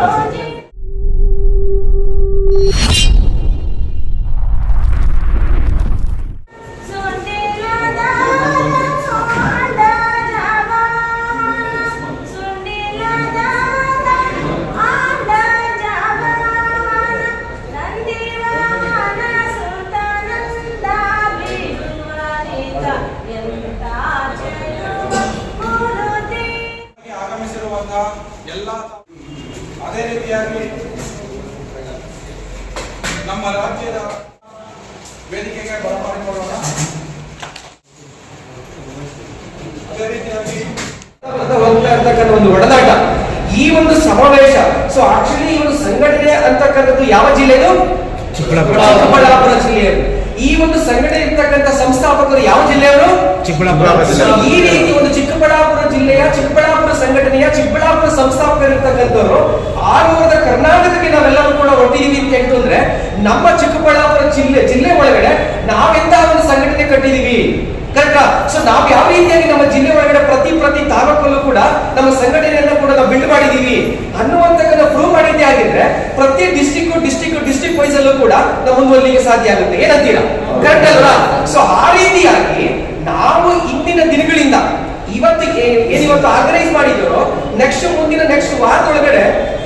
Oye. ವೇದಿಕೆಗೆ ಬರಮಾಡಿಕೊಳ್ಳೋಣ. ಅದೇ ರೀತಿಯಾಗಿ ಅಂತ ಹೋಗ್ತಾ ಇರ್ತಕ್ಕಂಥ ಒಂದು ಒಡನಾಟ ಈ ಒಂದು ಸಮಾವೇಶ ಸೊ ಆಕ್ಚುಲಿ ಈ ಒಂದು ಸಂಘಟನೆ ಅಂತಕ್ಕಂಥದ್ದು ಯಾವ ಜಿಲ್ಲೆದು ಚಿಕ್ಕಬಳ್ಳಾಪುರ. ಜಿಲ್ಲೆಯವರು ಈ ಒಂದು ಸಂಘಟನೆ ಇರ್ತಕ್ಕಂಥ ಸಂಸ್ಥಾಪಕರು ಯಾವ ಜಿಲ್ಲೆಯವರು ಚಿಕ್ಕಬಳ್ಳಾಪುರ ಈ ರೀತಿ ಒಂದು ಚಿಕ್ಕಬಳ್ಳಾಪುರ ಜಿಲ್ಲೆಯ ಚಿಕ್ಕಬಳ್ಳಾಪುರ ಸಂಘಟನೆಯ ಚಿಕ್ಕಬಳ್ಳಾಪುರ ಸಂಸ್ಥಾಪಕರು ಇರ್ತಕ್ಕಂಥವ್ರು ಆರುವದ ಕರ್ನಾಟಕಕ್ಕೆ ನಾವೆಲ್ಲರೂ ಕೂಡ ಒಟ್ಟಿದೀವಿ ಅಂತ ಹೇಳ್ತಂದ್ರೆ ನಮ್ಮ ಚಿಕ್ಕಬಳ್ಳಾಪುರ ಜಿಲ್ಲೆ ಜಿಲ್ಲೆ ಒಳಗಡೆ ನಾವೆಂತ ಒಂದು ಸಂಘಟನೆ ಕಟ್ಟಿದೀವಿ ಕರೆಕ್ಟಾ ಸೊ ನಾವ್ ಯಾವ ರೀತಿಯಾಗಿ ನಮ್ಮ ಜಿಲ್ಲೆ ಒಳಗಡೆ ಪ್ರತಿ ಪ್ರತಿ ತಾಲೂಕಲ್ಲೂ ಕೂಡ ನಮ್ಮ ಸಂಘಟನೆಯನ್ನ ಕೂಡ ನಾವು ಬಿಲ್ಡ್ ಮಾಡಿದೀವಿ ಅನ್ನುವಂತಕ್ಕಂಥ ಪ್ರೂವ್ ಮಾಡಿದ್ದೆ ಆಗಿದ್ರೆ ಪ್ರತಿ ಡಿಸ್ಟಿಕ್ ಡಿಸ್ಟಿಕ್ ಡಿಸ್ಟಿಕ್ ವೈಸ್ ಅಲ್ಲೂ ಕೂಡ ನಾವು ಮುಂದುವರಲಿಕ್ಕೆ ಸಾಧ್ಯ ಆಗುತ್ತೆ. ಏನಂತೀರಾ? ಕರೆಕ್ಟ್ ಅಲ್ವಾ? ಸೊ ಆ ರೀತಿಯಾಗಿ ನಾವು ಇಂದಿನ ದಿನಗಳಿಂದ ಇವತ್ತಿಗೆ ಏನಿವತ್ತು ಆರ್ಗನೈಸ್ ಮಾಡಿದ್ರು ನೆಕ್ಸ್ಟ್ ಮುಂದಿನ ನೆಕ್ಸ್ಟ್ ವಾರದೊಳಗಡೆ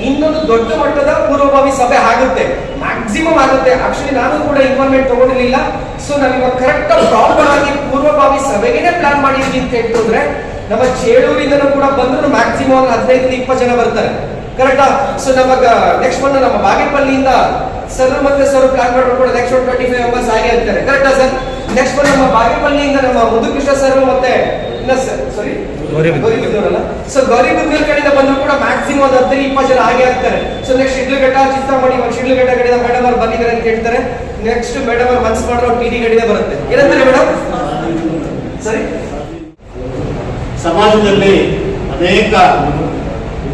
ಇನ್ನೊಂದು ದೊಡ್ಡ ಮಟ್ಟದ ಪೂರ್ವಭಾವಿ ಸಭೆ ಆಗುತ್ತೆ. ಮ್ಯಾಕ್ಸಿಮಮ್ ಆಗುತ್ತೆ. ಆಕ್ಚುಲಿ ನಾನು ಕೂಡ ಇನ್ವಾಲ್ವ್ಮೆಂಟ್ ತಗೊಂಡಿರ್ಲಿಲ್ಲ. ಸೊ ನಾವಿವಾಗ ಕರೆಕ್ಟ್ ಪ್ರಾಪರ್ ಆಗಿ ಪೂರ್ವಭಾವಿ ಸಭೆಗೆ ಪ್ಲಾನ್ ಮಾಡಿದ್ವಿ ಅಂತ ಹೇಳ್ತಂದ್ರೆ ನಮ್ಮ ಚೇಳೂರಿಂದನೂ ಕೂಡ ಬಂದ್ರು ಮ್ಯಾಕ್ಸಿಮಮ್ ಒಂದು ಹದಿನೈದರಿಂದ ಇಪ್ಪತ್ತು ಜನ ಬರ್ತಾರೆ. ಕರೆಕ್ಟಾ ಸೊ ನಮಗ ನೆಕ್ಸ್ಟ್ ಬಂದು ನಮ್ಮ ಬಾಗೇಪಲ್ಲಿಯಿಂದ ಸರ್ ಮತ್ತೆ ಸರ್ ಪ್ಲಾನ್ ಮಾಡ್ಕೊಂಡು ಕೂಡ next one twenty five members ಆಗಿ ಅಂತಾರೆ ಕರೆಕ್ಟಾ ಸರ್ ನೆಕ್ಸ್ಟ್ ಬಂದು ನಮ್ಮ ಬಾಗೇಪಲ್ಲಿಯಿಂದ ನಮ್ಮ ಮುದುಕೃಷ್ಣ ಸರ್ ಮತ್ತೆ ಸಾರಿ ಗೌರಿಬಿದ್ದೂರಲ್ಲ ಸೊ ಗೌರಿಬಿದ್ದೂರ್ ಕಡೆಯಿಂದ ಬಂದ್ರು ಕೂಡ ಮ್ಯಾಕ್ಸಿಮಮ್ ಒಂದು ಹದಿನೈದು ಇಪ್ಪತ್ತು ಜನ ಹಾಗೆ ಆಗ್ತಾರೆ ಸೊ ನೆಕ್ಸ್ಟ್ ಶಿಡ್ಲಘಟ್ಟ ಚಿಂತಾಮಣಿ ಶಿಡ್ಲಘಟ್ಟ ಕಡೆಯಿಂದ ಮೇಡಮ್ ಅವ್ರು ಬಂದಿದ್ದಾರೆ ಅಂತ ಹೇಳ್ತಾರೆ. ನೆಕ್ಸ್ಟ್ ಮೇಡಮ್ ಅವ್ರು ಮನ್ಸು ಮಾಡಿರೋ ಟಿ ಡಿ ಕಡೆಯಿಂದ ಬರುತ್ತೆ. ಏನಂತಾರೆ ಮೇಡಮ್ ಸರಿ ಸಮಾಜದಲ್ಲಿ ಅನೇಕ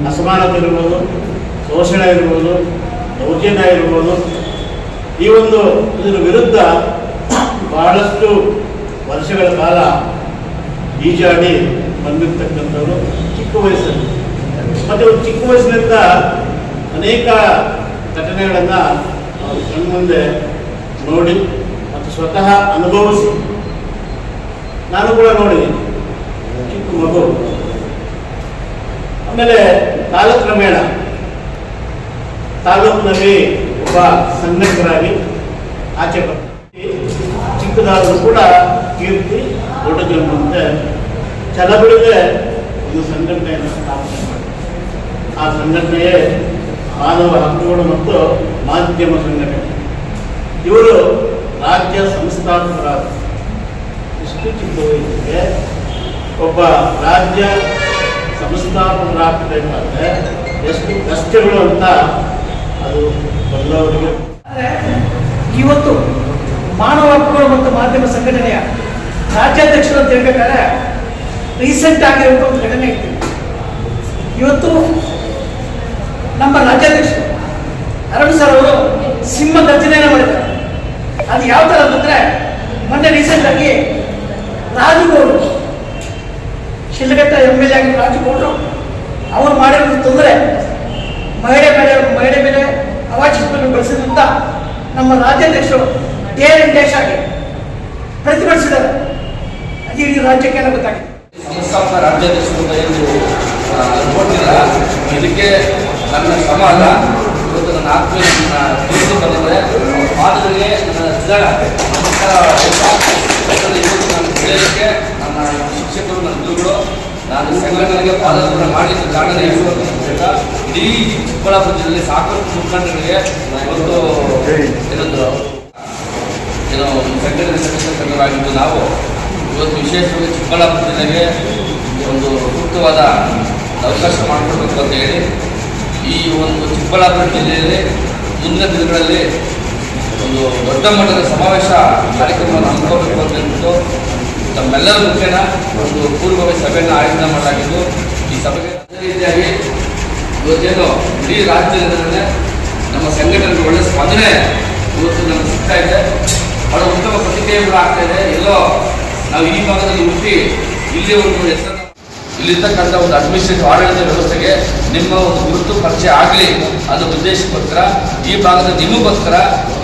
ಅಸಮಾನತೆ ಇರ್ಬೋದು, ಶೋಷಣೆ ಇರ್ಬೋದು, ದೌರ್ಜನ್ಯ ಇರ್ಬೋದು. ಈ ಒಂದು ಇದರ ವಿರುದ್ಧ ಬಹಳಷ್ಟು ವರ್ಷಗಳ ಕಾಲ ಈಜಾಡಿ ಬಂದಿರತಕ್ಕಂಥವ್ರು ಚಿಕ್ಕ ವಯಸ್ಸಲ್ಲಿ. ಮತ್ತು ಚಿಕ್ಕ ವಯಸ್ಸಿನಿಂದ ಅನೇಕ ಘಟನೆಗಳನ್ನು ಅವರು ಕಣ್ಮುಂದೆ ನೋಡಿ ಮತ್ತು ಸ್ವತಃ ಅನುಭವಿಸಿ. ನಾನು ಕೂಡ ನೋಡಿದ್ದೀನಿ ಚಿಕ್ಕ ಮಗು. ಆಮೇಲೆ ಕಾಲಕ್ರಮೇಣ ತಾಲೂಕಿನಲ್ಲಿ ಒಬ್ಬ ಸಂಘಟಕರಾಗಿ ಆಚೆ ಬರ್ತಾರೆ ಚಿಕ್ಕದಾದರೂ ಕೂಡ ಕೀರ್ತಿ ದೊಡ್ಡದೆಂಬಂತೆ ಛಲಬಿಡದೆ ಒಂದು ಸಂಘಟನೆಯನ್ನು ಸ್ಥಾಪನೆ ಆ ಸಂಘಟನೆಯೇ ಮಾನವ ಹಕ್ಕುಗಳು ಮತ್ತು ಮಾಧ್ಯಮ ಸಂಘಟನೆ. ಇವರು ರಾಜ್ಯ ಸಂಸ್ಥಾಪಕರಾದ ಇಷ್ಟು ಚಿಕ್ಕ ವಯಸ್ಸಿಗೆ ಒಬ್ಬ ರಾಜ್ಯ ಸಂಸ್ಥಾಪಕರಾಗಬೇಕಾದ್ರೆ ಎಷ್ಟು ಕಷ್ಟಗಳು ಅಂತ ಅದು ಆದ್ರೆ ಇವತ್ತು ಮಾನವ ಹಕ್ಕುಗಳು ಮತ್ತು ಮಾಧ್ಯಮ ಸಂಘಟನೆಯ ರಾಜ್ಯಾಧ್ಯಕ್ಷರು ಅಂತ ಹೇಳ್ಬೇಕಾದ್ರೆ ರೀಸೆಂಟ್ ಆಗಿರುವಂಥ ಒಂದು ಘಟನೆ ಇತ್ತು ಇವತ್ತು ನಮ್ಮ ರಾಜ್ಯಾಧ್ಯಕ್ಷರು ಅರುಣ್ ಸರ್ ಅವರು ಸಿಂಹ ಗರ್ಜನೆಯನ್ನು ಮಾಡಿದ್ದಾರೆ. ಅದು ಯಾವ ಥರ ಅಂತಂದ್ರೆ ಮೊನ್ನೆ ರೀಸೆಂಟ್ ಆಗಿ ಶಿಲ್ಘಟ್ಟ ಎಂ ಎಲ್ ಎ ಆಗಿ ರಾಜಗೌಡರು ಅವ್ರು ಮಾಡಿರೋ ತೊಂದರೆ. ಮಹಿಳೆ ಮೇಲೆ ಮಹಿಳೆ ಮೇಲೆ ಅವಾಚ್ಯವನ್ನು ಬಳಸಿದಂತ ನಮ್ಮ ರಾಜ್ಯಾಧ್ಯಕ್ಷರು ಡೇರ್ ಡೇಶ್ ಆಗಿ ಪ್ರತಿಭಟಿಸಿದ್ದಾರೆ. ಅದೇ ಇಡೀ ರಾಜ್ಯಕ್ಕೆ ಗೊತ್ತಾಗಿದೆ. ಸಂಸ್ಥಾಪನಾ ರಾಜ್ಯಾಧ್ಯಕ್ಷರು ಏನು ಇದಕ್ಕೆ ನನ್ನ ಸಮಾಜ ಇವತ್ತು ನನ್ನ ಆತ್ಮೀಯ ತಿಳಿದು ಬಂದಿದೆ. ನನ್ನ ಇವತ್ತು ನಾನು ಬೆಳೆಯೋದಕ್ಕೆ ನನ್ನ ಶಿಕ್ಷಕರು ನನ್ನ ಗುರುಗಳು ನಾನು ಸಂಘಟನೆಗೆ ಪಾದಾರ್ಪಣೆ ಮಾಡಿ ಕಾರಣನೇ ಇರುವಂತಹ ಇಡೀ ಚಿಕ್ಕಬಳ್ಳಾಪುರ ಜಿಲ್ಲೆಯಲ್ಲಿ ಸಾಕಷ್ಟು ಮುಖಂಡರಿಗೆ ಒಂದು ಏನಂದ್ರು, ಏನೋ ಸಂಘಟನೆ ಸಂಘವಾಗಿದ್ದು ನಾವು ಇವತ್ತು ವಿಶೇಷವಾಗಿ ಚಿಕ್ಕಬಳ್ಳಾಪುರ ಜಿಲ್ಲೆಗೆ ಒಂದು ಸೂಕ್ತವಾದ ಅವಕಾಶ ಮಾಡಿಕೊಡ್ಬೇಕು ಅಂತ ಹೇಳಿ ಈ ಒಂದು ಚಿಕ್ಕಬಳ್ಳಾಪುರ ಜಿಲ್ಲೆಯಲ್ಲಿ ಮುಂದಿನ ದಿನಗಳಲ್ಲಿ ಒಂದು ದೊಡ್ಡ ಮಟ್ಟದ ಸಮಾವೇಶ ಕಾರ್ಯಕ್ರಮವನ್ನು ಹಮ್ಮಿಕೊಳ್ಬೇಕು ಅಂತ ಹೇಳ್ಬಿಟ್ಟು ತಮ್ಮೆಲ್ಲರ ಮುಖೇನ ಒಂದು ಪೂರ್ವಭಾವಿ ಸಭೆಯನ್ನು ಆಯೋಜನೆ ಮಾಡಲಾಗಿದ್ದು, ಈ ಸಭೆಗೆ ಅದೇ ರೀತಿಯಾಗಿ ಇವತ್ತೇನು ಇಡೀ ರಾಜ್ಯದಿಂದಲೇ ನಮ್ಮ ಸಂಘಟನೆಗೆ ಒಳ್ಳೆ ಸ್ಪಂದನೆ ಇವತ್ತು ನಮಗೆ ಸಿಗ್ತಾ ಇದೆ. ಬಹಳ ಉತ್ತಮ ಪ್ರತಿಕ್ರಿಯೆ ಕೂಡ ಆಗ್ತಾ ಇದೆ. ಎಲ್ಲೋ ನಾವು ಈ ಭಾಗದಲ್ಲಿ ಹುಟ್ಟಿ ಇಲ್ಲಿ ಒಂದು ಹೆಸರು ಇಲ್ಲಿರ್ತಕ್ಕಂಥ ಒಂದು ಅಡ್ಮಿನಿಸ್ಟ್ರೇಟಿವ್ ಆಡಳಿತ ವ್ಯವಸ್ಥೆಗೆ ನಿಮ್ಮ ಒಂದು ಗುರುತು ಪರಿಚಯ ಆಗಲಿ ಅನ್ನೋ ಉದ್ದೇಶಕ್ಕೋಸ್ಕರ ಈ ಭಾಗದ ನಿಮಗೋಸ್ಕರ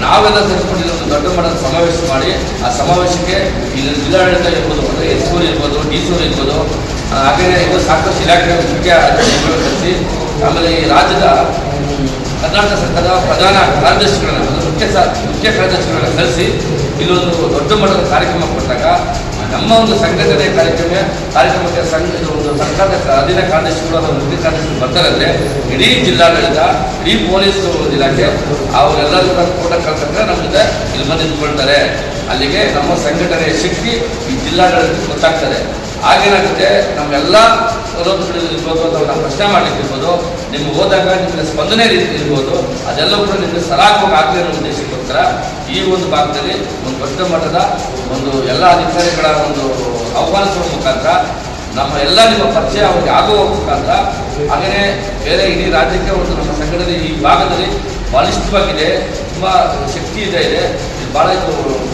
ನಾವೆಲ್ಲ ತೆಗೆದುಕೊಂಡಿರೋ ಒಂದು ದೊಡ್ಡ ಮಟ್ಟದ ಸಮಾವೇಶ ಮಾಡಿ, ಆ ಸಮಾವೇಶಕ್ಕೆ ಇಲ್ಲಿ ಜಿಲ್ಲಾಡಳಿತ ಇರ್ಬೋದು ಅಂದರೆ ಎಸ್ ಇರ್ಬೋದು ಡಿ ಇರ್ಬೋದು ಹಾಗೆಯೇ ಇದು ಸಾಕಷ್ಟು ಇಲಾಖೆ ಮುಖ್ಯ ಕರೆಸಿ, ಆಮೇಲೆ ಈ ರಾಜ್ಯದ ಕರ್ನಾಟಕ ಸರ್ಕಾರದ ಪ್ರಧಾನ ಕಾರ್ಯದರ್ಶಿಗಳನ್ನ, ಮುಖ್ಯ ಮುಖ್ಯ ಕಾರ್ಯದರ್ಶಿಗಳನ್ನ ಕರೆಸಿ, ಇಲ್ಲೊಂದು ದೊಡ್ಡ ಮಟ್ಟದ ಕಾರ್ಯಕ್ರಮ ಕೊಟ್ಟಾಗ ನಮ್ಮ ಒಂದು ಸಂಘಟನೆ ಕಾರ್ಯಕ್ರಮ ಕಾರ್ಯಕ್ರಮಕ್ಕೆ ಸಂಘ ಒಂದು ಸರ್ಕಾರದ ಅಧೀನ ಕಾರ್ಯದರ್ಶಿಗಳು ಅಥವಾ ಮುಖ್ಯ ಕಾರ್ಯದರ್ಶಿಗಳು ಬರ್ತಾರಂದ್ರೆ ಇಡೀ ಜಿಲ್ಲಾಡಳಿತ, ಇಡೀ ಪೊಲೀಸ್ ಇಲಾಖೆ ಅವರೆಲ್ಲರೂ ಕೂಡ ಕಳ್ಕೊಂಡ್ರೆ ನಮ್ಮ ಜೊತೆ ಇಲ್ಲಿ ಬಂದು ನಿಂತ್ಕೊಳ್ತಾರೆ ಅಲ್ಲಿಗೆ ನಮ್ಮ ಸಂಘಟನೆಯ ಶಕ್ತಿ ಈ ಜಿಲ್ಲಾಡಳಿತಕ್ಕೆ ಗೊತ್ತಾಗ್ತದೆ. ಆಗೇನಾಗುತ್ತೆ ನಮ್ಮೆಲ್ಲ ಇರ್ಬೋದು ನಾವು ಪ್ರಶ್ನೆ ಮಾಡಲಿಕ್ಕಿರ್ಬೋದು ನಿಮ್ಗೆ ಹೋದಾಗ ನಿಮಗೆ ಸ್ಪಂದನೆ ರೀತಿ ಇರ್ಬೋದು, ಅದೆಲ್ಲವೂ ಕೂಡ ನಿಮಗೆ ಸರಾಗವಾಗಿ ಆಗಲಿ ಅನ್ನೋ ಉದ್ದೇಶಕ್ಕೋಸ್ಕರ ಈ ಒಂದು ಭಾಗದಲ್ಲಿ ಒಂದು ದೊಡ್ಡ ಮಟ್ಟದ ಒಂದು ಎಲ್ಲ ಅಧಿಕಾರಿಗಳ ಒಂದು ಆಹ್ವಾನಿಸುವ ಮುಖಾಂತರ ನಮ್ಮ ಎಲ್ಲ ನಿಮ್ಮ ಪರಿಚಯ ಅವ್ರಿಗೆ ಆಗುವ ಮುಖಾಂತರ, ಹಾಗೆಯೇ ಬೇರೆ ಇಡೀ ರಾಜ್ಯಕ್ಕೆ ಒಂದು ನಮ್ಮ ಸಂಘಟನೆ ಈ ಭಾಗದಲ್ಲಿ ಬಲಿಷ್ಠವಾಗಿದೆ, ತುಂಬ ಶಕ್ತಿ ಇದೆ ಇದೆ. ಭಾಳ ಇದು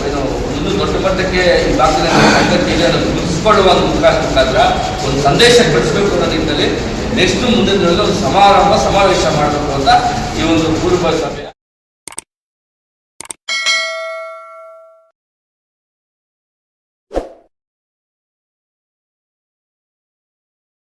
ಏನು ಒಂದು ದೊಡ್ಡ ಮಟ್ಟಕ್ಕೆ ಈ ಭಾಗದಲ್ಲಿ ನಮ್ಮ ಸಂಘಟನೆ ಇದೆ ಅದನ್ನು ಮುಖ- ಮುಖಾಂತರ ಒಂದು ಸಂದೇಶ ಕಳಿಸಬೇಕು ಅನ್ನೋ ನಿಟ್ಟಿನಲ್ಲಿ ನೆಕ್ಸ್ಟ್ ಮುಂದಿನ ಒಂದು ಸಮಾರಂಭ ಸಮಾವೇಶ ಮಾಡಬೇಕು ಅಂತ ಈ ಒಂದು ಪೂರ್ವ ಸಭೆ